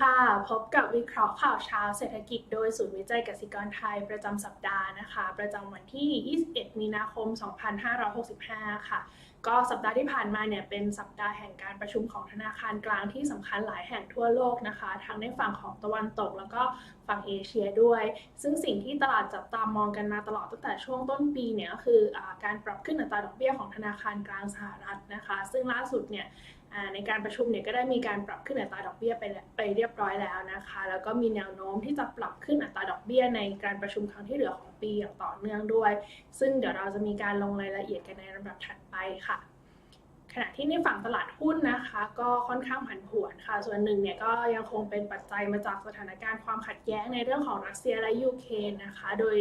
ค่ะ พบกับวิเคราะห์ข่าวเช้าเศรษฐกิจโดยศูนย์วิจัยกสิกรไทยประจำสัปดาห์นะคะ ประจำวันที่ 21 มีนาคม 2565 ค่ะ ก็สัปดาห์ที่ผ่านมาเนี่ยเป็นสัปดาห์แห่งการประชุมของธนาคารกลางที่สำคัญหลายแห่งทั่วโลกนะคะ ทั้งในฝั่งของตะวันตกแล้วก็ฝั่งเอเชียด้วย ซึ่งสิ่งที่ตลาดจับตามองกันมาตลอดตั้งแต่ช่วงต้นปีเนี่ยก็คืออการปรับขึ้นอัตราดอกเบี้ยของธนาคารกลางสหรัฐนะคะ ซึ่งล่าสุดเนี่ย ในการประชุมเนี่ยก็ได้มีการปรับขึ้นอัตราดอกเบี้ยไปไปเรียบร้อยแล้วนะคะ แล้วก็มีแนวโน้มที่จะปรับขึ้นอัตราดอกเบี้ยในการประชุมครั้งที่เหลือของปีอย่างต่อเนื่องด้วย ซึ่งเดี๋ยวเราจะมีการลงรายละเอียดกันในลำดับถัดไปค่ะขณะที่ในฝั่งตลาดหุ้นนะคะ ก็ค่อนข้างผันผวนค่ะ ส่วนหนึ่งเนี่ยก็ยังคงเป็นปัจจัยมาจากสถานการณ์ความขัดแย้งในเรื่องของรัสเซียและยูเครนนะคะ โดย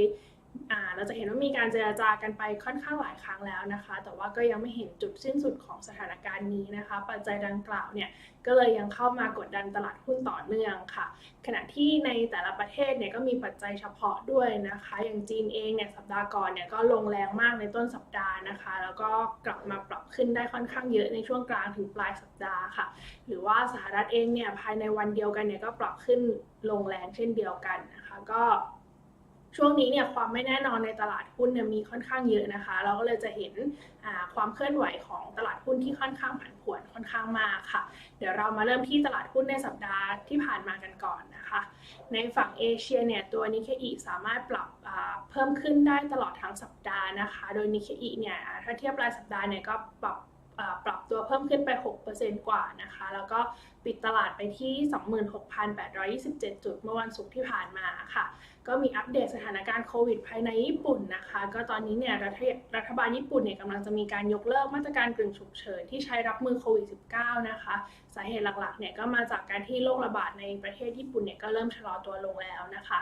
เราจะเห็นว่ามีการเจราจากันไปค่อนข้างหลายครั้งแล้วนะคะ แต่ว่าก็ยังไม่เห็นจุดสิ้นสุดของสถานการณ์นี้นะคะ ปัจจัยดังกล่าวเนี่ยก็เลยยังเข้ามากดดันตลาดหุ้นต่อเนื่องค่ะ ขณะที่ในแต่ละประเทศเนี่ยก็มีปัจจัยเฉพาะด้วยนะคะ อย่างจีนเองเนี่ยสัปดาห์ก่อนเนี่ยก็ลงแรงมากในต้นสัปดาห์นะคะ แล้วก็กลับมาปรับขึ้นได้ค่อนข้างเยอะในช่วงกลางถึงปลายสัปดาห์ค่ะ หรือว่าสหรัฐเองเนี่ยภายในวันเดียวกันเนี่ยก็ปรับขึ้นลงแรงเช่นเดียวกันนะคะ ก็ ช่วงนี้เนี่ยความไม่แน่นอนในตลาดหุ้นเนี่ยมีค่อนข้างเยอะนะคะ เราก็เลยจะเห็นความเคลื่อนไหวของตลาดหุ้นที่ค่อนข้างผันผวนค่อนข้างมากค่ะ เดี๋ยวเรามาเริ่มที่ตลาดหุ้นในสัปดาห์ที่ผ่านมากันก่อนนะคะ ในฝั่งเอเชียเนี่ยตัวนิเคอีสามารถปรับเพิ่มขึ้นได้ตลอดทั้งสัปดาห์นะคะ โดยนิเคอีเนี่ยถ้าเทียบรายสัปดาห์เนี่ยก็ปรับ ปรับตัวเพิ่มขึ้นไป 6%กว่านะคะ แล้วก็ปิดตลาดไปที่ 26,827 จุดเมื่อวันศุกร์ที่ผ่านมาค่ะ ก็มีอัปเดตสถานการณ์โควิดภายในญี่ปุ่นนะคะ ก็ตอนนี้เนี่ยรัฐรัฐบาลญี่ปุ่นเนี่ยกำลังจะมีการยกเลิกมาตรการกึ่งฉุกเฉินที่ใช้รับมือโควิด -19 นะคะ สาเหตุหลักๆเนี่ยก็มาจากการที่โรคระบาดในประเทศญี่ปุ่นเนี่ยก็เริ่มชะลอตัวลงแล้วนะคะ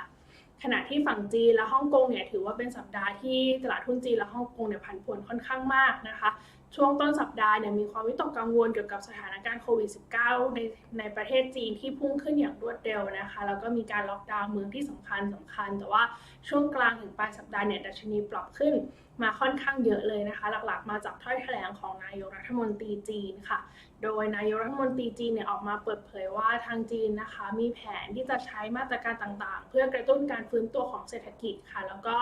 ขณะที่ฝั่งจีนและฮ่องกงเนี่ยถือว่าเป็นสัปดาห์ที่ตลาดหุ้นจีนและฮ่องกงเนี่ยผันผวนค่อนข้างมากนะคะ ช่วงต้นสัปดาห์เนี่ยมีความวิตกกังวลเกี่ยวกับสถานการณ์โควิด -19 ในในประเทศจีนที่พุ่งขึ้นอย่างรวดเร็วนะคะ แล้วก็มีการล็อกดาวน์เมืองที่สำคัญสำคัญ แต่ว่าช่วงกลางถึงปลายสัปดาห์เนี่ยดัชนีปรับขึ้น มาค่อนข้างเยอะเลยนะคะ หลักๆ มาจากถ้อยแถลงของนายกรัฐมนตรีจีนค่ะ โดยนายกรัฐมนตรีจีนเนี่ยออกมาเปิดเผยว่าทางจีนนะคะ มีแผนที่จะใช้มาตรการต่างๆ เพื่อกระตุ้นการฟื้นตัวของเศรษฐกิจค่ะ แล้วก็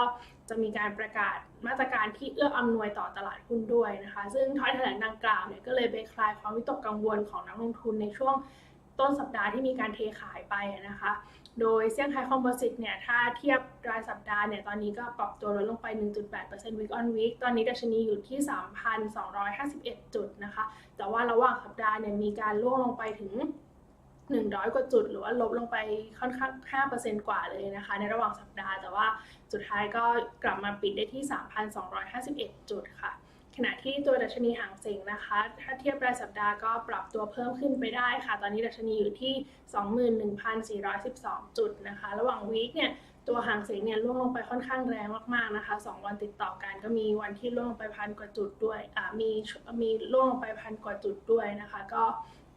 จะมีการประกาศมาตรการที่เอื้ออำนวยต่อตลาดหุ้นด้วยนะคะ ซึ่งถ้อยแถลงดังกล่าวเนี่ยก็เลยไปคลายความวิตกกังวลของนักลงทุนในช่วงต้นสัปดาห์ที่มีการเทขายไปนะคะ โดยเซี่ยงไฮ้คอมโพสิตเนี่ยถ้าเทียบรายสัปดาห์เนี่ยตอนนี้ก็ปรับตัวลดลงไป 1.8% week on week ตอนนี้ดัชนีอยู่ที่ 3,251 จุดนะคะ แต่ว่าระหว่างสัปดาห์เนี่ยมีการล่วงลงไปถึง 100 กว่าจุด หรือว่าลบลงไปค่อนข้าง 5%กว่าเลยนะคะ ในระหว่างสัปดาห์แต่ว่าสุดท้ายก็กลับมาปิดได้ที่ 3,251 จุดค่ะ ขณะที่ตัวดัชนีหางเสงนะคะ ถ้าเทียบรายสัปดาห์ก็ปรับตัวเพิ่มขึ้นไปได้ค่ะ ตอนนี้ดัชนีอยู่ที่ 21,412 จุดนะคะ ระหว่างวีคเนี่ยตัวหางเสงเนี่ยล่วงลงไปค่อนข้างแรงมากๆนะคะ 2 วันติดต่อกันก็มีวันที่ล่วงลงไปพันกว่าจุดด้วยอ่ามีมีล่วงลงไปพันกว่าจุดด้วยนะคะ ก็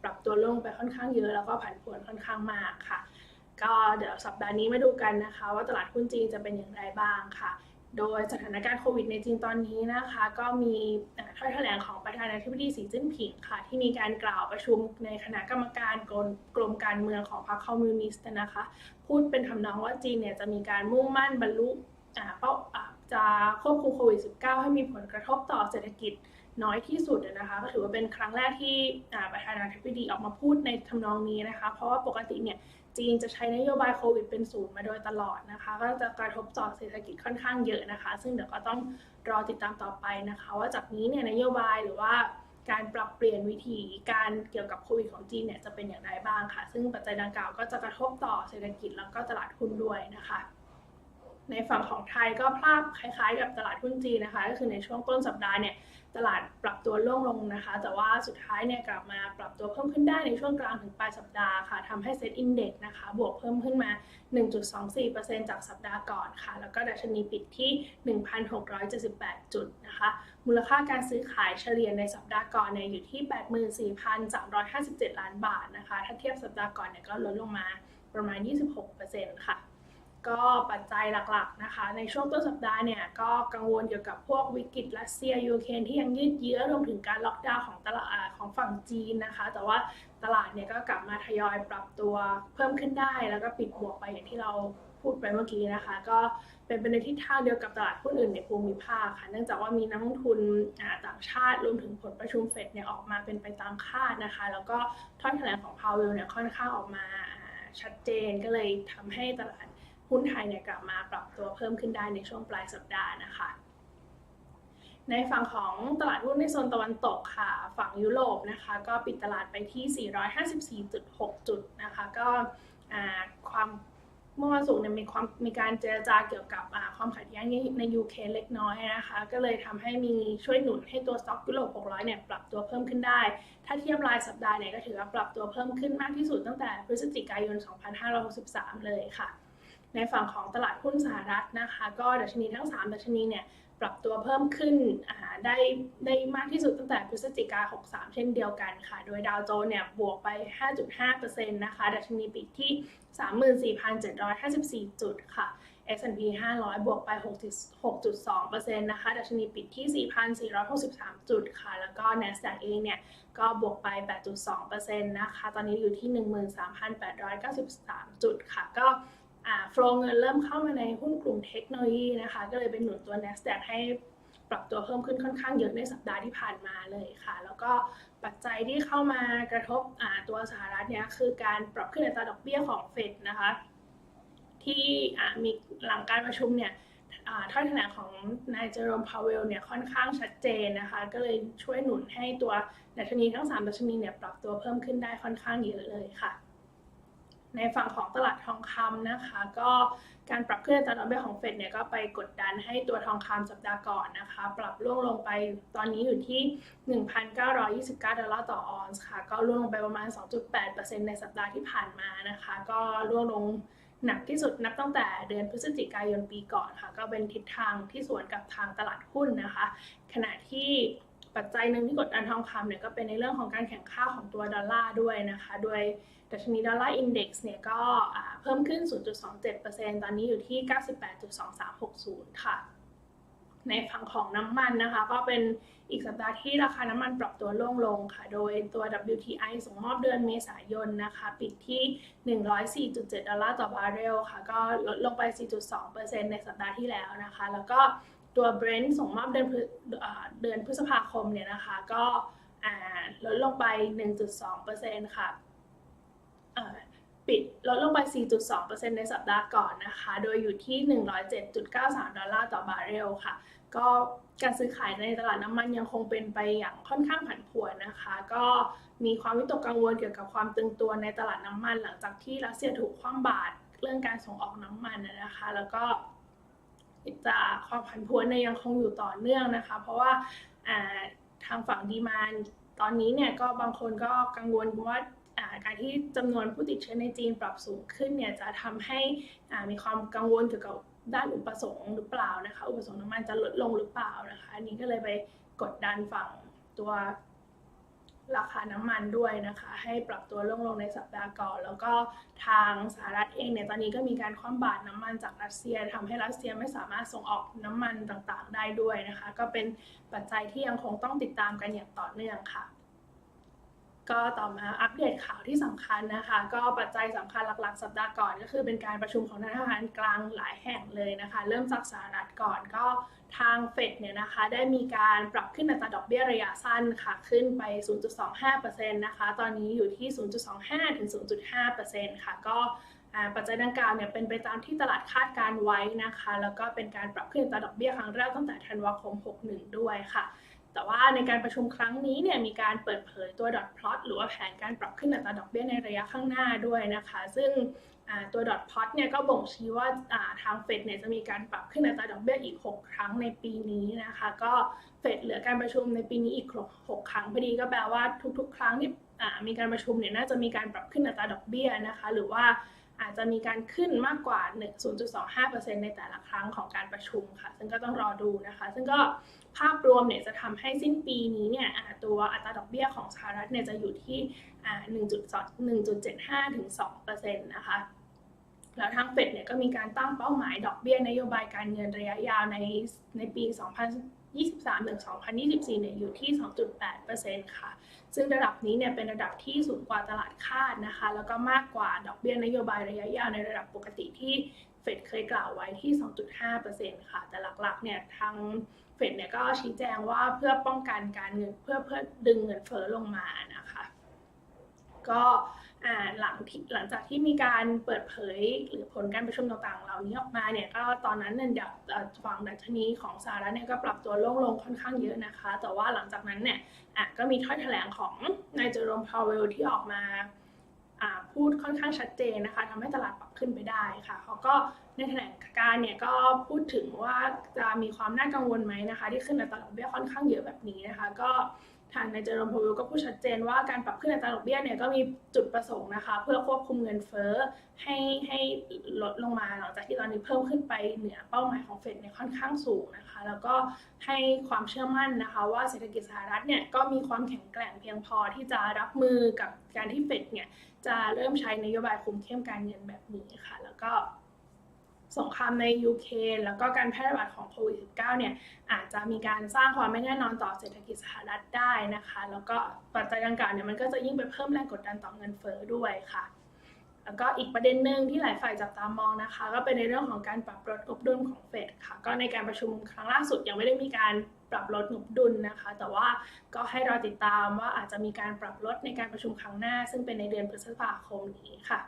ปรับตัวลงไปค่อนข้างเยอะแล้วก็ผันผวนค่อนข้างมากค่ะ ก็เดี๋ยวสัปดาห์นี้มาดูกันนะคะ ว่าตลาดหุ้นจีนจะเป็นอย่างไรบ้างค่ะ โดยสถานการณ์โควิดในจีนตอนนี้นะคะ ก็มีถ้อยแถลงของประธานาธิบดีสีจิ้นผิงค่ะ ที่มีการกล่าวประชุมในคณะกรรมการกรมการเมืองของพรรคคอมมิวนิสต์นะคะ พูดเป็นทำนองว่าจีนเนี่ยจะมีการมุ่งมั่นบรรลุเป้าจะควบคุมโควิด -19 ให้มีผลกระทบต่อเศรษฐกิจน้อยที่สุดนะคะก็ถือว่าเป็นครั้งแรกที่ประธานาธิบดีออกมาพูดในทำนองนี้นะคะ เพราะว่าปกติเนี่ย จีนจะใช้นโยบายโควิดเป็นศูนย์มาโดยตลอดนะคะ ก็จะกระทบต่อเศรษฐกิจค่อนข้างเยอะนะคะ ซึ่งเดี๋ยวก็ต้องรอติดตามต่อไปนะคะ ว่าจากนี้เนี่ยนโยบายหรือว่าการปรับเปลี่ยนวิธีการเกี่ยวกับโควิดของจีนเนี่ยจะเป็นอย่างไรบ้างค่ะ ซึ่งปัจจัยดังกล่าวก็จะกระทบต่อเศรษฐกิจแล้วก็ตลาดหุ้นด้วยนะคะ ในฝั่งของไทยก็ภาพคล้ายๆ กับตลาดหุ้นจีนนะคะ ก็คือในช่วงต้นสัปดาห์เนี่ย ตลาดปรับตัวล่วงลงนะคะ แต่ว่าสุดท้ายเนี่ยกลับมาปรับตัวเพิ่มขึ้นได้ในช่วงกลางถึงปลายสัปดาห์ค่ะทำให้เซ็ตอินเด็กซ์นะคะ บวกเพิ่มขึ้นมา 1.24%จากสัปดาห์ก่อนค่ะ แล้วก็ดัชนีปิดที่ 1,678 จุดนะคะ มูลค่าการซื้อขายเฉลี่ยในสัปดาห์ก่อนเนี่ยอยู่ที่ 84,357 ล้านบาทนะคะ ถ้าเทียบสัปดาห์ก่อนเนี่ยก็ลดลงมาประมาณ 26%ค่ะ ก็ปัจจัยหลักๆนะคะ ในช่วงต้นสัปดาห์เนี่ยก็กังวลเกี่ยวกับพวกวิกฤตรัสเซียยูเครนที่ยังยืดเยื้อรวมถึงการล็อกดาวน์ของตลาดของฝั่งจีนนะคะ แต่ว่าตลาดเนี่ยก็กลับมาทยอยปรับตัวเพิ่มขึ้นได้ แล้วก็ปิดบวกไปอย่างที่เราพูดไปเมื่อกี้นะคะ ก็เป็นไปในทิศทางเดียวกับตลาดหุ้นอื่นในภูมิภาคค่ะเนื่องจากว่ามีนักลงทุนต่างชาติรวมถึงผลประชุมเฟดเนี่ยออกมาเป็นไปตามคาดนะคะ แล้วก็ถ้อยแถลงของพาวเวลเนี่ยค่อนข้างออกมาชัดเจนก็เลยทำให้ตลาด หุ้นไทยเนี่ยกลับมาปรับตัวเพิ่มขึ้นได้ในช่วงปลายสัปดาห์นะคะในฝั่งของตลาดหุ้นในโซนตะวันตกค่ะ ฝั่งยุโรปนะคะ ก็ปิดตลาดไปที่ 454.6 จุดนะคะ ก็ความเมื่อวันศุกร์เนี่ยมีความมีการเจรจาเกี่ยวกับความขัดแย้งในยูเคเล็กน้อยนะคะ ก็เลยทำให้มีช่วยหนุนให้ตัวสต็อกยุโรป 600 เนี่ยปรับตัวเพิ่มขึ้นได้ ถ้าเทียบรายสัปดาห์เนี่ยก็ถือว่าปรับตัวเพิ่มขึ้นมากที่สุดตั้งแต่พฤศจิกายน 2563 เลยค่ะ ในฝั่งของตลาดหุ้นสหรัฐนะคะ ก็ดัชนีทั้ง 3 ดัชนีเนี่ยปรับตัวเพิ่มขึ้นได้ได้มากที่สุดตั้งแต่พฤศจิกา 63 เช่นเดียวกันค่ะ โดยดาวโจนเนี่ยบวกไป 5.5%นะคะ ดัชนีปิดที่ 34,754 จุดค่ะ S&P 500 บวกไป 6.2%นะคะ ดัชนีปิดที่ 4,463 จุดค่ะ แล้วก็ NASDAQ เองเนี่ย ก็บวกไป 8.2%นะคะ ตอนนี้อยู่ที่ 13,893 จุดค่ะ ก็ โฟลเงินเริ่มเข้ามาในหุ้นกลุ่มเทคโนโลยีนะคะ ก็เลยเป็นหนุนตัว NASDAQ ให้ปรับตัวเพิ่มขึ้นค่อนข้างเยอะในสัปดาห์ที่ผ่านมาเลยค่ะ แล้วก็ปัจจัยที่เข้ามากระทบตัวสหรัฐเนี่ยคือการปรับขึ้นอัตราดอกเบี้ยของเฟดนะคะ ที่มีหลังการประชุมเนี่ยถ้อยแถลงของนายเจอร์มพาวเวลเนี่ยค่อนข้างชัดเจนนะคะ ก็เลยช่วยหนุนให้ตัวดัชนีทั้ง 3 ดัชนีเนี่ยปรับตัวเพิ่มขึ้นได้ค่อนข้างเยอะเลยค่ะ ในฝั่งของตลาดทองคำนะคะ ก็การปรับขึ้นอัตราดอกเบี้ยของเฟดเนี่ยก็ไปกดดันให้ตัวทองคำสัปดาห์ก่อนนะคะ ปรับร่วงลงไปตอนนี้อยู่ที่ 1,929 ดอลลาร์ต่อออนซ์ค่ะ ก็ร่วงลงไปประมาณ 2.8%ในสัปดาห์ที่ผ่านมานะคะ ก็ร่วงลงหนักที่สุดนับตั้งแต่เดือนพฤศจิกายนปีก่อนค่ะ ก็เป็นทิศทางที่สวนกับทางตลาดหุ้นนะคะ ขณะที่ ปัจจัยหนึ่งที่กดดันทองคำเนี่ยก็เป็นในเรื่องของการแข่งข้าของตัวดอลลาร์ด้วยนะคะ โดยดัชนีดอลลาร์อินเด็กซ์เนี่ยก็เพิ่มขึ้น 0.27%ตอนนี้อยู่ที่ 98.2360 ค่ะ ในฝั่งของน้ำมันนะคะ ก็เป็นอีกสัปดาห์ที่ราคาน้ำมันปรับตัวล่วงลงค่ะ โดยตัว WTI ส่งมอบเดือนเมษายนนะคะ ปิดที่ 104.7 ดอลลาร์ต่อบาร์เรลค่ะ ก็ลดลงไป 4.2%ในสัปดาห์ที่แล้วนะคะ แล้วก็ ตัว Brent ส่งมอบเดือนเดือนพฤษภาคมเนี่ยนะคะ ก็ลดลงไป 1.2%ค่ะปิดลดลงไป 4.2%ในสัปดาห์ก่อนนะคะ โดยอยู่ที่ 107.93 ดอลลาร์ต่อบาร์เรลค่ะ ก็การซื้อขายในตลาดน้ำมันยังคงเป็นไปอย่างค่อนข้างผันผวนนะคะ ก็มีความวิตกกังวลเกี่ยวกับความตึงตัวในตลาดน้ำมัน หลังจากที่รัสเซียถูกคว่ำบาตรเรื่องการส่งออกน้ำมันนะคะ แล้วก็ จะความผันผวนในยังคงอยู่ต่อเนื่องนะคะ เพราะว่าทางฝั่งดีมานตอนนี้เนี่ยก็บางคนก็กังวลว่าการที่จำนวนผู้ติดเชื้อในจีนปรับสูงขึ้นเนี่ยจะทำให้มีความกังวลเกี่ยวกับด้านอุปสงค์หรือเปล่านะคะ อุปสงค์น้ำมันจะลดลงหรือเปล่านะคะอันนี้ก็เลยไปกดดันฝั่งตัว ราคาน้ำมันด้วยนะคะ ให้ปรับตัวลงลงในสัปดาห์ก่อน แล้วก็ทางสหรัฐเองเนี่ยตอนนี้ก็มีการคว่ำบาตรน้ำมันจากรัสเซียทำให้รัสเซียไม่สามารถส่งออกน้ำมันต่างๆ ได้ด้วยนะคะ ก็เป็นปัจจัยที่ยังคงต้องติดตามกันอย่างต่อเนื่องค่ะ ก็ต่อมาอัปเดตข่าวที่สำคัญนะคะ ก็ปัจจัยสำคัญหลักๆ สัปดาห์ก่อน ก็คือเป็นการประชุมของธนาคารกลางหลายแห่งเลยนะคะ เริ่มจากสหรัฐก่อนก็ทางเฟดเนี่ยนะคะได้มีการปรับขึ้นอัตราดอกเบี้ยระยะสั้นค่ะ ขึ้นไป 0.25%นะคะ ตอนนี้อยู่ที่ 0.25 ถึง 0.5%ค่ะ ก็ปัจจัยดังกล่าวเนี่ยเป็นไปตามที่ตลาดคาดการไว้นะคะ แล้วก็เป็นการปรับขึ้นอัตราดอกเบี้ยครั้งแรกตั้งแต่ธันวาคม 61 ด้วยค่ะ แต่ว่าในการประชุมครั้งนี้เนี่ยมีการเปิดเผยตัวดอทพลอตหรือว่าแผนการปรับขึ้นอัตราดอกเบี้ยในระยะข้างหน้าด้วยนะคะ ซึ่งตัวดอทพอตเนี่ยก็บ่งชี้ว่าทางเฟดเนี่ยจะมีการปรับขึ้นอัตราดอกเบี้ยอีก 6 ครั้งในปีนี้นะคะ ก็เฟดเหลือการประชุมในปีนี้อีก 6 ครั้งพอดีก็แปลว่าทุก ๆ ครั้งที่มีการประชุมเนี่ยน่าจะมีการปรับขึ้นอัตราดอกเบี้ยนะคะ หรือว่าอาจจะมีการขึ้นมากกว่า 0.25%ในแต่ละครั้งของการประชุมค่ะ ซึ่งก็ต้องรอดูนะคะ ซึ่งก็ ภาพรวมเนี่ยจะทำให้สิ้นปีนี้เนี่ยตัวอัตราดอกเบี้ยของสหรัฐเนี่ยจะอยู่ที่ 1.75 ถึง2%นะคะแล้วทางเฟดเนี่ยก็มีการตั้งเป้าหมายดอกเบี้ยนโยบายการเงินระยะยาวในในปี 2023ถึง2024 เนี่ยอยู่ที่ 2.8%ค่ะ ซึ่งระดับนี้เนี่ยเป็นระดับที่สูงกว่าตลาดคาดนะคะ แล้วก็มากกว่าดอกเบี้ยนโยบายระยะยาวในระดับปกติที่ เฟดเคยกล่าวไว้ที่ 2.5%ค่ะ แต่หลักๆ เนี่ยทางเฟดเนี่ยก็ชี้แจงว่าเพื่อป้องกันการเงินเพื่อเพื่อดึงเงินเฟ้อลงมานะคะ ก็หลังหลังจากที่มีการเปิดเผยหรือผลการประชุมต่างๆ เหล่านี้ออกมาเนี่ยก็ตอนนั้นเนี่ยฝั่งดัชนีของสหรัฐเนี่ยก็ปรับตัวลงลงค่อนข้างเยอะนะคะ แต่ว่าหลังจากนั้นเนี่ยก็มีถ้อยแถลงของนายเจอร์โรมพาวเวลที่ออกมา พูดค่อนข้างชัดเจนนะคะทำให้ตลาดปรับขึ้นไปได้ค่ะเขาก็ในแถลงการเนี่ยก็พูดถึงว่าจะมีความน่ากังวลไหมนะคะ ที่ขึ้นอัตราดอกเบี้ยค่อนข้างเยอะแบบนี้นะคะ ก็ ทางนายเจอร์มพวิลก็พูดชัดเจนว่าการปรับขึ้นอัตราดอกเบี้ยเนี่ยก็มีจุดประสงค์นะคะ เพื่อควบคุมเงินเฟ้อให้ให้ลดลงมาหลังจากที่ตอนนี้เพิ่มขึ้นไปเหนือเป้าหมายของเฟดเนี่ยค่อนข้างสูงนะคะ แล้วก็ให้ความเชื่อมั่นนะคะ ว่าเศรษฐกิจสหรัฐเนี่ยก็มีความแข็งแกร่งเพียงพอที่จะรับมือกับการที่เฟดเนี่ยจะเริ่มใช้นโยบายคุมเข้มการเงินแบบนี้ค่ะ แล้วก็ สงครามในยูเครนแล้วก็การแพร่ระบาดของโควิด -19 เนี่ยอาจจะมีการสร้างความไม่แน่นอนต่อเศรษฐกิจสหรัฐได้นะคะ แล้วก็ปัจจัยดังกล่าวเนี่ยมันก็จะยิ่งไปเพิ่มแรงกดดันต่อเงินเฟ้อด้วยค่ะ แล้วก็อีกประเด็นหนึ่งที่หลายฝ่ายจับตามองนะคะ ก็เป็นในเรื่องของการปรับลดงบดุลของเฟดค่ะ ก็ในการประชุมครั้งล่าสุดยังไม่ได้มีการปรับลดงบดุลนะคะ แต่ว่าก็ให้รอติดตามว่าอาจจะมีการปรับลดในการประชุมครั้งหน้า ซึ่งเป็นในเดือนพฤษภาคมนี้ค่ะ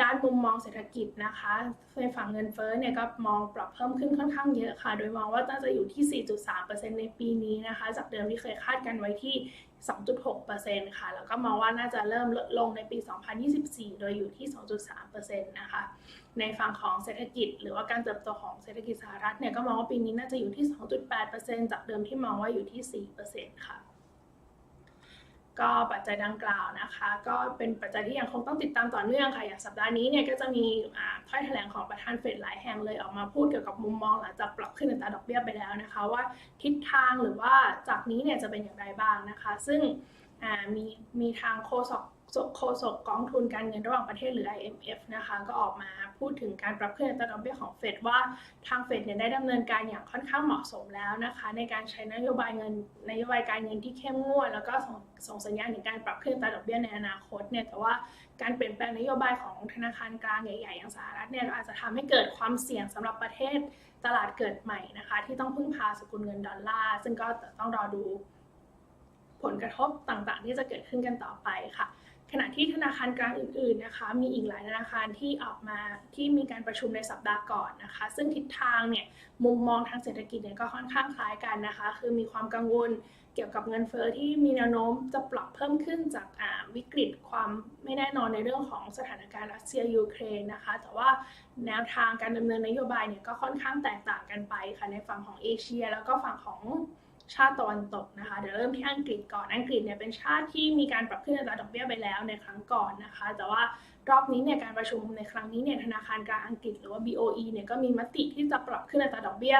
ด้านมุมมองเศรษฐกิจนะคะในฝั่งเงินเฟ้อเนี่ยก็มองปรับเพิ่มขึ้นค่อนข้างเยอะค่ะ โดยมองว่าน่าจะอยู่ที่ 4.3%ในปีนี้นะคะ จากเดิมที่เคยคาดกันไว้ที่ 2.6%ค่ะ แล้วก็มองว่าน่าจะเริ่มลดลงในปี 2024 โดยอยู่ที่ 2.3%นะคะ ในฝั่งของเศรษฐกิจ หรือว่าการเติบโตของเศรษฐกิจสหรัฐเนี่ยก็มองว่าปีนี้น่าจะอยู่ที่ 2.8%จากเดิมที่มองว่าอยู่ที่ 4%ค่ะ ก็ปัจจัยดังกล่าวนะคะ ก็เป็นปัจจัยที่ยังคงต้องติดตามต่อเนื่องค่ะ อย่างสัปดาห์นี้เนี่ยก็จะมีถ้อยแถลงของประธานเฟดหลายแห่งเลยออกมาพูดเกี่ยวกับมุมมองหลังจากปรับขึ้นอัตราดอกเบี้ยไปแล้วนะคะ ว่าทิศทางหรือว่าจากนี้เนี่ยจะเป็นอย่างไรบ้างนะคะ ซึ่งมีมีทางโฆษกโฆษกกองทุนการเงินระหว่างประเทศหรือ IMF นะคะ ก็ออกมา พูดถึงการปรับขึ้นอัตราดอกเบี้ยของเฟดว่าทางเฟดเนี่ยได้ดำเนินการอย่างค่อนข้างเหมาะสมแล้วนะคะ ในการใช้นโยบายเงินนโยบายการเงินที่เข้มงวด แล้วก็ส่งส่งสัญญาณถึงการปรับขึ้นอัตราดอกเบี้ยในอนาคตเนี่ยแต่ว่าการเปลี่ยนแปลงนโยบายของธนาคารกลางใหญ่ๆอย่างสหรัฐเนี่ยอาจจะทำให้เกิดความเสี่ยงสำหรับประเทศตลาดเกิดใหม่นะคะ ที่ต้องพึ่งพาสกุลเงินดอลลาร์ซึ่งก็ต้องรอดูผลกระทบต่างๆ ที่จะเกิดขึ้นกันต่อไปค่ะ ขณะที่ธนาคารกลางอื่นๆนะคะมีอีกหลายธนาคารที่ออกมาที่มีการประชุมในสัปดาห์ก่อนนะคะ ซึ่งทิศทางเนี่ยมุมมองทางเศรษฐกิจเนี่ยก็ค่อนข้างคล้ายกันนะคะ คือมีความกังวลเกี่ยวกับเงินเฟอ้อที่มีแนวโน้มจะปรับเพิ่มขึ้นจากวิกฤตความไม่แน่นอนในเรื่องของสถานการณ์รัสเซียยูเครนนะคะ แต่ว่าแนวทางการดำเนินนโยบายเนี่ยก็ค่อนข้างแตกต่างกันไปค่ะในฝั่งของเอเชีย แล้วก็ฝั่งของ ชาติตะวันตกนะคะ เดี๋ยวเริ่มที่อังกฤษก่อน อังกฤษเนี่ยเป็นชาติที่มีการปรับขึ้นอัตราดอกเบี้ยไปแล้วในครั้งก่อนนะคะ แต่ว่ารอบนี้เนี่ยการประชุมในครั้งนี้เนี่ยธนาคารกลางอังกฤษหรือว่า BOE เนี่ยก็มีมติที่จะปรับขึ้นอัตราดอกเบี้ย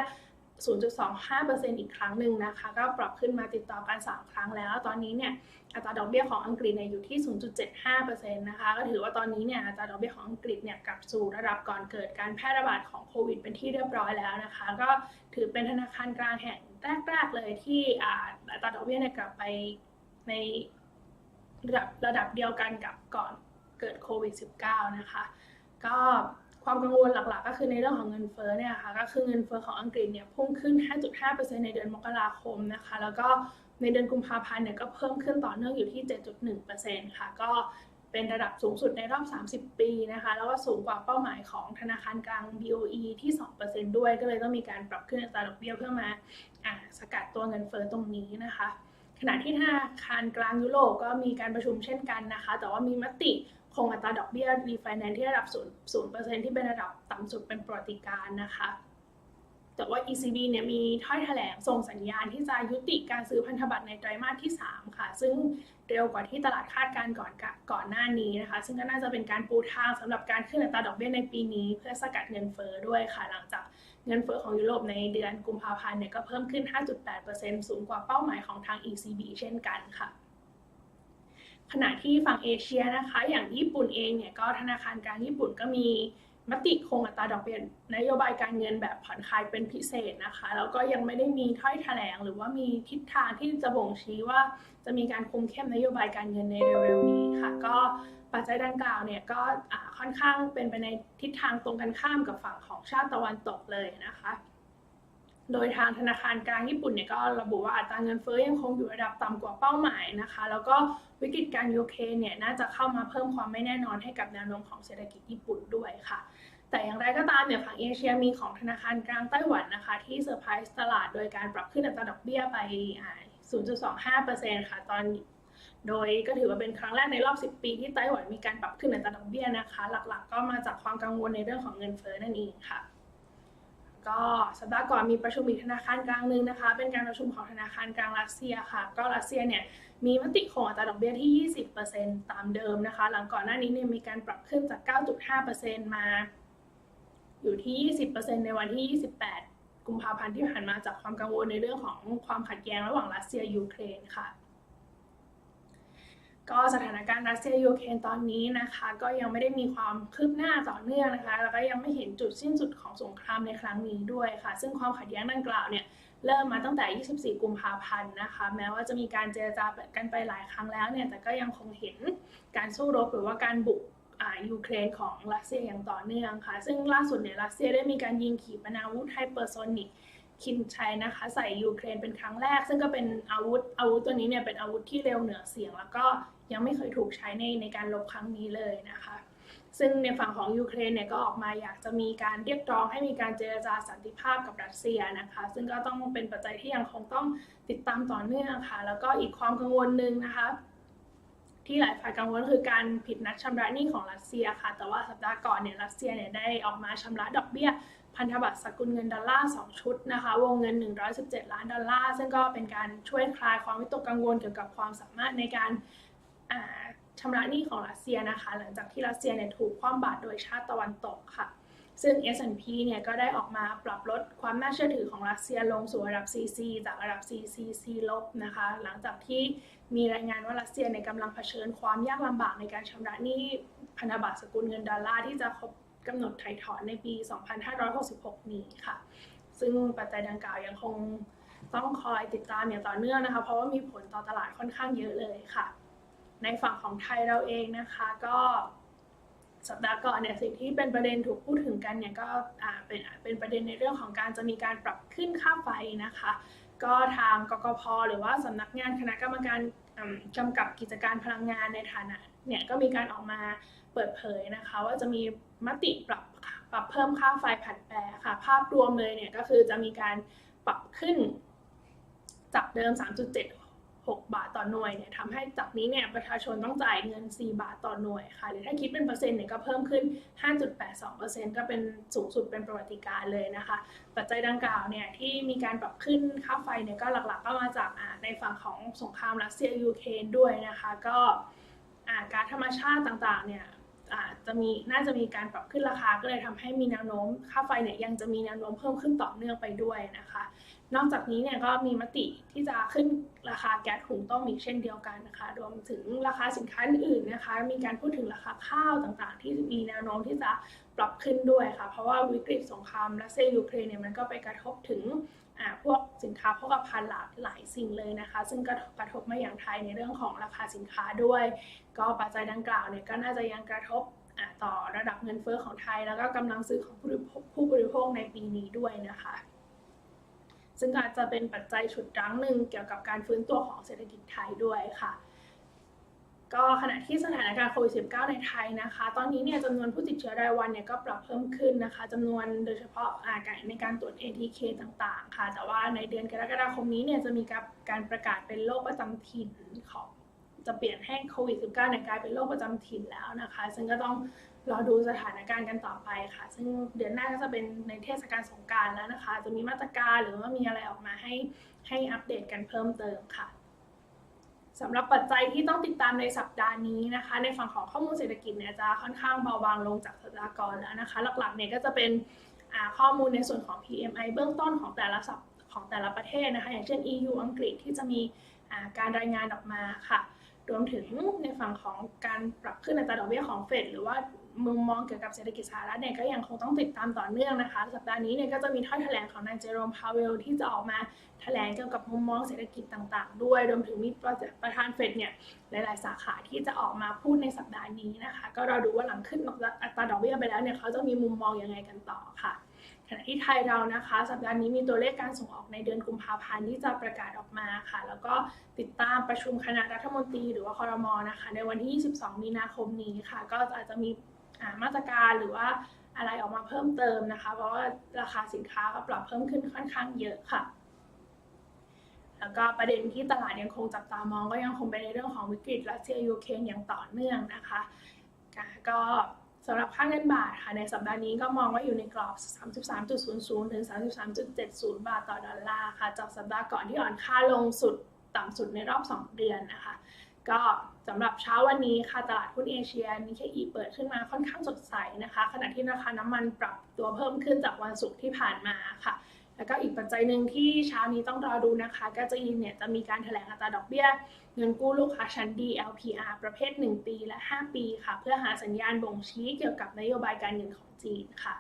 0.25%อีกครั้งหนึ่งนะคะ ก็ปรับขึ้นมาติดต่อกัน 3 ครั้งแล้ว ตอนนี้เนี่ยอัตราดอกเบี้ยของอังกฤษเนี่ยอยู่ที่ 0.75%นะคะ ก็ถือว่าตอนนี้เนี่ยอัตราดอกเบี้ยของอังกฤษเนี่ยกลับสู่ระดับก่อนเกิดการแพร่ระบาดของโควิดเป็นที่เรียบร้อยแล้วนะคะ ก็ถือเป็นธนาคารกลางแห่ง แรกๆเลยที่อัตราดอกเบี้ยเนี่ยกลับไปในระดับระดับเดียวกันกับก่อนเกิดโควิด -19 นะคะ ก็ความกังวลหลักๆ ก็คือในเรื่องของเงินเฟ้อเนี่ยค่ะก็คือเงินเฟ้อของอังกฤษเนี่ยพุ่งขึ้น 5.5%ในเดือนมกราคมนะคะ แล้วก็ในเดือนกุมภาพันธ์เนี่ยก็เพิ่มขึ้นต่อเนื่องอยู่ที่ 7.1%ค่ะ ก็เป็นระดับสูงสุดในรอบ 30 ปีนะคะ แล้วก็สูงกว่าเป้าหมายของธนาคารกลาง BOE ที่ 2%ด้วย ก็เลยต้องมีการปรับขึ้นอัตราดอกเบี้ยเพื่อมา สกัดตัวเงินเฟ้อตรงนี้นะคะ ขณะที่ธนาคารกลางยุโรปก็มีการประชุมเช่นกันนะคะ แต่ว่ามีมติคงอัตราดอกเบี้ยรีไฟแนนซ์ที่ระดับ0 0ที่เป็นระดับต่ำสุดเป็นประวัติการนะคะ แต่ว่า ECB เนี่ยมีถ้อยแถลงส่งสัญญาณที่จะยุติการซื้อพันธบัตรในไตรมาสที่ 3 ค่ะ ซึ่งเร็วกว่าที่ตลาดคาดการก่อนก่อนหน้านี้นะคะ ซึ่งก็น่าจะเป็นการปูทางสำหรับการขึ้นอัตราดอกเบี้ยในปีนี้ เพื่อสกัดเงินเฟ้อด้วยค่ะ หลังจาก เงินเฟ้อของยุโรปในเดือนกุมภาพันธ์เนี่ยก็เพิ่มขึ้น 5.8%สูงกว่าเป้าหมายของทาง ECB เช่นกันค่ะขณะที่ฝั่งเอเชียนะคะ อย่างญี่ปุ่นเองเนี่ยก็ธนาคารกลางญี่ปุ่นก็มีมติคงอัตราดอกเบี้ยนโยบายการเงินแบบผ่อนคลายเป็นพิเศษนะคะแล้วก็ยังไม่ได้มีถ้อยแถลง หรือว่ามีทิศทางที่จะบ่งชี้ว่าจะมีการคุมเข้มนโยบายการเงินในเร็วๆนี้ค่ะ ก็ ปัจจัยดังกล่าวเนี่ยก็ค่อนข้างเป็นไปในทิศทางตรงกันข้ามกับฝั่งของชาติตะวันตกเลยนะคะ โดยทางธนาคารกลางญี่ปุ่นเนี่ยก็ระบุว่าอัตราเงินเฟ้อยังคงอยู่ระดับต่ำกว่าเป้าหมายนะคะ แล้วก็วิกฤตการยูเครนเนี่ยน่าจะเข้ามาเพิ่มความไม่แน่นอนให้กับแนวโน้มของเศรษฐกิจญี่ปุ่นด้วยค่ะแต่อย่างไรก็ตามเนี่ยฝั่งเอเชียมีของธนาคารกลางไต้หวันนะคะ ที่เซอร์ไพรส์ตลาดโดยการปรับขึ้นอัตราดอกเบี้ยไป 0.25%ค่ะ ตอน โดยก็ถือว่าเป็นครั้งแรกในรอบ 10 ปีที่ไต้หวันมีการปรับขึ้นอัตราดอกเบี้ยนะคะ หลักๆ ก็มาจากความกังวลในเรื่องของเงินเฟ้อนั่นเองค่ะก็สัปดาห์ก่อนมีประชุมอีกธนาคารกลางหนึ่งนะคะ เป็นการประชุมของธนาคารกลางรัสเซียค่ะ ก็รัสเซียเนี่ยมีมติคงอัตราดอกเบี้ยที่ 20%ตามเดิมนะคะ หลังก่อนหน้านี้เนี่ยมีการปรับขึ้นจาก 9.5%มา อยู่ที่ 20%ในวันที่ 28 กุมภาพันธ์ที่ผ่านมาจากความกังวลในเรื่องของความขัดแย้งระหว่างรัสเซียยูเครนค่ะ ก็สถานการณ์รัสเซียยูเครนตอนนี้นะคะ ก็ยังไม่ได้มีความคืบหน้าต่อเนื่องนะคะ แล้วก็ยังไม่เห็นจุดสิ้นสุดของสงครามในครั้งนี้ด้วยค่ะ ซึ่งความขัดแย้งดังกล่าวเนี่ยเริ่มมาตั้งแต่ 24 กุมภาพันธ์นะคะ แม้ว่าจะมีการเจรจากันไปหลายครั้งแล้วเนี่ย แต่ก็ยังคงเห็นการสู้รบหรือว่าการบุกยูเครนของรัสเซียอย่างต่อเนื่องค่ะ ซึ่งล่าสุดเนี่ยรัสเซียได้มีการยิงขีปนาวุธไฮเปอร์โซนิก คินชัยนะคะใส่ยูเครนเป็นครั้งแรก ซึ่งก็เป็นอาวุธอาวุธตัวนี้เนี่ยเป็นอาวุธที่เร็วเหนือเสียง แล้วก็ยังไม่เคยถูกใช้ในในการลบครั้งนี้เลยนะคะ ซึ่งในฝั่งของยูเครนเนี่ยก็ออกมาอยากจะมีการเรียกร้องให้มีการเจรจาสันติภาพกับรัสเซียนะคะ ซึ่งก็ต้องเป็นปัจจัยที่ยังคงต้องติดตามต่อเนื่องค่ะ แล้วก็อีกความกังวลหนึ่งนะคะที่หลายฝ่ายกังวลคือการผิดนัดชำระหนี้ของรัสเซียค่ะ แต่ว่าสัปดาห์ก่อนเนี่ยรัสเซียเนี่ยได้ออกมาชำระดอกเบี้ย พันธบัตรสกุลเงินดอลลาร์2ชุดนะคะวงเงิน 117 ล้านดอลลาร์ ซึ่งก็เป็นการช่วยคลายความวิตกกังวลเกี่ยวกับความสามารถในการชำระหนี้ของรัสเซียนะคะ หลังจากที่รัสเซียเนี่ยถูกคว่ำบาตรโดยชาติตะวันตกค่ะ ซึ่ง S&P เนี่ยก็ได้ออกมาปรับลดความน่าเชื่อถือของรัสเซียลงสู่ระดับ CC จากระดับ CCC ลบนะคะ หลังจากที่มีรายงานว่ารัสเซียในกำลังเผชิญความยากลำบากในการชำระหนี้พันธบัตรสกุลเงินดอลลาร์ที่จะครบ กำหนดไถ่ถอนในปี 2566 นี้ค่ะ ซึ่งปัจจัยดังกล่าวยังคงต้องคอยติดตามอย่างต่อเนื่องนะคะ เพราะว่ามีผลต่อตลาดค่อนข้างเยอะเลยค่ะ ในฝั่งของไทยเราเองนะคะก็สัปดาห์ก่อนเนี่ยสิ่งที่เป็นประเด็นถูกพูดถึงกันเนี่ยก็เป็นเป็นประเด็นในเรื่องของการจะมีการปรับขึ้นค่าไฟนะคะ ก็ทางกกพหรือว่าสำนักงานคณะกรรมการกำกับกิจการพลังงานในฐานะเนี่ยก็มีการออกมาเปิดเผยนะคะ ว่าจะมีมติปรับปรับเพิ่มค่าไฟผันแปรค่ะ ภาพรวมเลยเนี่ยก็คือจะมีการปรับขึ้นจากเดิม 6 บาทต่อหน่วยเนี่ยทำให้จากนี้เนี่ยประชาชนต้องจ่ายเงิน 4 บาทต่อหน่วยค่ะหรือถ้าคิดเป็นเปอร์เซ็นต์เนี่ยก็เพิ่มขึ้น 5.82%ก็เป็นสูงสุดเป็นประวัติการเลยนะคะ ปัจจัยดังกล่าวเนี่ยที่มีการปรับขึ้นค่าไฟเนี่ยก็หลักๆ ก็มาจากในฝั่งของสงครามรัสเซียยูเครนด้วยนะคะ ก็การธรรมชาติต่างๆเนี่ยจะมีน่าจะมีการปรับขึ้นราคาก็เลยทำให้มีแนวโน้มค่าไฟเนี่ยยังจะมีแนวโน้มเพิ่มขึ้นต่อเนื่องไปด้วยนะคะ นอกจากนี้เนี่ยก็มีมติที่จะขึ้นราคาแก๊สหุงต้มอีกเช่นเดียวกันนะคะ รวมถึงราคาสินค้าอื่นนะคะ มีการพูดถึงราคาข้าวต่างๆ ที่มีแนวโน้มที่จะปรับขึ้นด้วยค่ะ เพราะว่าวิกฤตสงครามรัสเซียยูเครนเนี่ยมันก็ไปกระทบถึงพวกสินค้าพกพาหลากหลายสิ่งเลยนะคะ ซึ่งกระทบมาอย่างไทยในเรื่องของราคาสินค้าด้วย ก็ปัจจัยดังกล่าวเนี่ยก็น่าจะยังกระทบต่อระดับเงินเฟอ้อของไทย แล้วก็กำลังซื้อของผู้บริโภคในปีนี้ด้วยนะคะ ซึ่งอาจจะเป็นปัจจัยฉุดรั้งหนึ่งเกี่ยวกับการฟื้นตัวของเศรษฐกิจไทยด้วยค่ะ ก็ขณะที่สถานการณ์โควิด -19 ในไทยนะคะ ตอนนี้เนี่ยจำนวนผู้ติดเชื้อรายวันเนี่ยก็ปรับเพิ่มขึ้นนะคะจำนวนโดยเฉพาะอาการในการตรวจ ATK ต่างๆ ค่ะ แต่ว่าในเดือนกรกฎาคมนี้เนี่ยจะมีการประกาศเป็นโรคประจำถิ่นของ จะเปลี่ยนให้โควิด -19 เนี่ยกลายเป็นโรคประจำถิ่นแล้วนะคะ ซึ่งก็ต้องรอดูสถานการณ์กันต่อไปค่ะ ซึ่งเดือนหน้าก็จะเป็นในเทศกาลสงการแล้วนะคะ จะมีมาตรการหรือว่ามีอะไรออกมาให้ให้อัปเดตกันเพิ่มเติมค่ะสำหรับปัจจัยที่ต้องติดตามในสัปดาห์นี้นะคะ ในฝั่งของข้อมูลเศรษฐกิจเนี่ยจะค่อนข้างเบาบางลงจากสัปดาห์ก่อนแล้วนะคะ หลักๆเนี่ยก็จะเป็นข้อมูลในส่วนของ PMI เบื้องต้นของแต่ละสัปของแต่ละประเทศนะคะ อย่างเช่น EU อังกฤษที่จะมีการรายงานออกมาค่ะ รวมถึงในฝั่งของการปรับขึ้นอัตราดอกเบี้ยของเฟดหรือว่ามุมมองเกี่ยวกับเศรษฐกิจสหรัฐเนี่ยก็ยังคงต้องติดตามต่อเนื่องนะคะ สัปดาห์นี้เนี่ยก็จะมีถ้อยแถลงของนายเจอโรมพาวเวลที่จะออกมาแถลงเกี่ยวกับมุมมองเศรษฐกิจต่างๆ ด้วย รวมถึงมีประธานเฟดเนี่ยหลายๆ สาขาที่จะออกมาพูดในสัปดาห์นี้นะคะ ก็รอดูว่าหลังขึ้นอัตราดอกเบี้ยไปแล้วเนี่ยเขาจะมีมุมมองยังไงกันต่อค่ะ ขณะที่ไทยเรานะคะ สัปดาห์นี้มีตัวเลขการส่งออกในเดือนกุมภาพันธ์ที่จะประกาศออกมาค่ะ แล้วก็ติดตามประชุมคณะรัฐมนตรีหรือว่าคอรมอนะคะ ในวันที่ 22 มีนาคมนี้ค่ะ ก็อาจจะมีมาตรการหรือว่าอะไรออกมาเพิ่มเติมนะคะ เพราะว่าราคาสินค้าก็ปรับเพิ่มขึ้นค่อนข้างเยอะค่ะ แล้วก็ประเด็นที่ตลาดยังคงจับตามองก็ยังคงเป็นในเรื่องของวิกฤตรัสเซียยูเครนอย่างต่อเนื่องนะคะ ก็ สำหรับค่าเงินบาทค่ะในสัปดาห์นี้ก็มองว่าอยู่ในกรอบ 33.00 ถึง 33.70 บาทต่อดอลลาร์ค่ะ จากสัปดาห์ก่อนที่อ่อนค่าลงสุดต่ำสุดในรอบ 2 เดือนนะคะ ก็สำหรับเช้าวันนี้ค่ะตลาดหุ้นเอเชียนิเคอีเปิดขึ้นมาค่อนข้างสดใสนะคะ ขณะที่ราคาน้ำมันปรับตัวเพิ่มขึ้นจากวันศุกร์ที่ผ่านมาค่ะ แล้วก็อีกปัจจัยหนึ่งที่เช้านี้ต้องรอดูนะคะ ก็จะยินเนี่ยจะมีการแถลงอัตราดอกเบี้ย เงินกู้ลูกค้าชั้นดี LPR ประเภท 1 ปีและ 5 ปีค่ะ เพื่อหาสัญญาณบ่งชี้เกี่ยวกับนโยบายการเงินของจีนค่ะ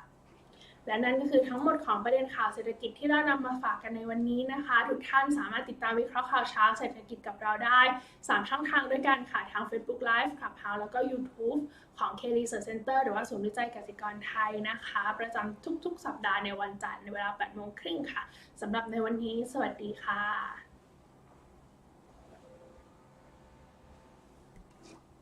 และนั่นก็คือทั้งหมดของประเด็นข่าวเศรษฐกิจที่เรานำมาฝากกันในวันนี้นะคะ ทุกท่านสามารถติดตามวิเคราะห์ข่าวเช้าเศรษฐกิจกับเราได้ 3 ช่องทางด้วยกันค่ะทาง Facebook Live คลับเฮาแล้วก็ YouTube ของ K Research Center หรือว่าศูนย์วิจัยกสิกรไทยนะคะ ประจำทุกๆ สัปดาห์ในวันจันทร์ในเวลา8โมงครึ่งค่ะสำหรับในวันนี้ สวัสดีค่ะ